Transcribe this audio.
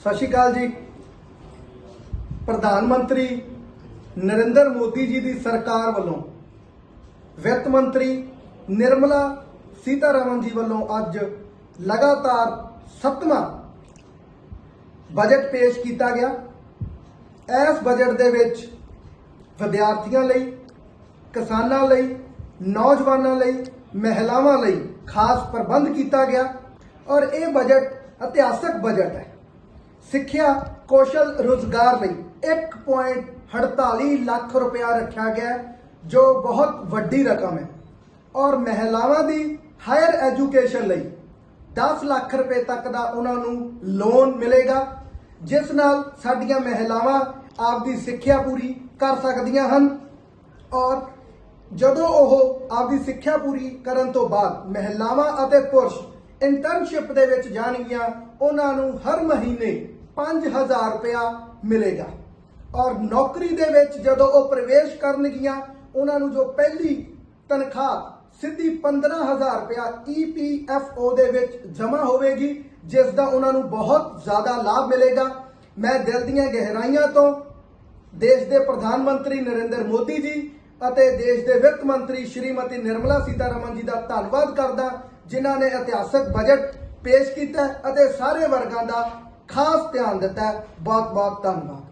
ਸਤਿ ਸ਼੍ਰੀ ਅਕਾਲ ਜੀ। ਪ੍ਰਧਾਨ ਮੰਤਰੀ ਨਰਿੰਦਰ ਮੋਦੀ ਜੀ ਦੀ ਸਰਕਾਰ ਵੱਲੋਂ ਵਿੱਤ ਮੰਤਰੀ ਨਿਰਮਲਾ ਸੀਤਾਰਮਨ ਜੀ ਵੱਲੋਂ ਅੱਜ ਲਗਾਤਾਰ ਸੱਤਵਾਂ ਬਜਟ ਪੇਸ਼ ਕੀਤਾ ਗਿਆ। ਇਸ ਬਜਟ ਦੇ ਵਿੱਚ ਵਿਦਿਆਰਥੀਆਂ ਲਈ, ਕਿਸਾਨਾਂ ਲਈ, ਨੌਜਵਾਨਾਂ ਲਈ, ਮਹਿਲਾਵਾਂ ਲਈ ਖਾਸ ਪ੍ਰਬੰਧ ਕੀਤਾ ਗਿਆ। ਔਰ ਇਹ ਬਜਟ ਇਤਿਹਾਸਕ ਬਜਟ ਹੈ। ਸਿੱਖਿਆ ਕੌਸ਼ਲ ਰੋਜ਼ਗਾਰ ਲਈ 1.48 ਲੱਖ ਰੁਪਇਆ ਰੱਖਿਆ ਗਿਆ ਜੋ ਬਹੁਤ ਵੱਡੀ ਰਕਮ ਹੈ। ਔਰ ਮਹਿਲਾਵਾਂ ਦੀ ਹਾਇਰ ਐਜੂਕੇਸ਼ਨ ਲਈ 10 ਲੱਖ ਰੁਪਏ ਤੱਕ ਦਾ ਉਹਨਾਂ ਨੂੰ ਲੋਨ ਮਿਲੇਗਾ, ਜਿਸ ਨਾਲ ਸਾਡੀਆਂ ਮਹਿਲਾਵਾਂ ਆਪਦੀ ਸਿੱਖਿਆ ਪੂਰੀ ਕਰ ਸਕਦੀਆਂ ਹਨ। ਔਰ ਜਦੋਂ ਉਹ ਆਪਦੀ ਸਿੱਖਿਆ ਪੂਰੀ ਕਰਨ ਤੋਂ ਬਾਅਦ ਮਹਿਲਾਵਾਂ ਅਤੇ ਪੁਰਸ਼ ਇੰਟਰਨਸ਼ਿਪ ਦੇ ਵਿੱਚ ਜਾਣਗੀਆਂ, ਉਹਨਾਂ ਨੂੰ ਹਰ ਮਹੀਨੇ 5000 ਰੁਪਇਆ ਮਿਲੇਗਾ। ਔਰ ਨੌਕਰੀ ਦੇ ਵਿੱਚ ਜਦੋਂ ਉਹ ਪ੍ਰਵੇਸ਼ ਕਰਨਗੀਆਂ, ਉਹਨਾਂ ਨੂੰ ਜੋ ਪਹਿਲੀ ਤਨਖਾਹ, ਸਿੱਧੀ 15000 ਰੁਪਇਆ EPFO ਦੇ ਵਿੱਚ ਜਮ੍ਹਾਂ ਹੋਵੇਗੀ, ਜਿਸ ਦਾ ਉਹਨਾਂ ਨੂੰ ਬਹੁਤ ਜ਼ਿਆਦਾ ਲਾਭ ਮਿਲੇਗਾ। ਮੈਂ ਦਿਲ ਦੀਆਂ ਗਹਿਰਾਈਆਂ ਤੋਂ ਦੇਸ਼ ਦੇ ਪ੍ਰਧਾਨ ਮੰਤਰੀ ਨਰਿੰਦਰ ਮੋਦੀ ਜੀ ਅਤੇ ਦੇਸ਼ ਦੇ ਵਿੱਤ ਮੰਤਰੀ ਸ਼੍ਰੀਮਤੀ ਨਿਰਮਲਾ ਸੀਤਾਰਮਨ ਜੀ ਦਾ ਧੰਨਵਾਦ ਕਰਦਾ ਜਿਨ੍ਹਾਂ ਨੇ ਇਤਿਹਾਸਕ ਬਜਟ ਪੇਸ਼ ਕੀਤਾ ਅਤੇ ਸਾਰੇ ਵਰਗਾਂ ਦਾ ਖਾਸ ਧਿਆਨ ਦਿੱਤਾ ਬਹੁਤ ਬਹੁਤ ਧੰਨਵਾਦ।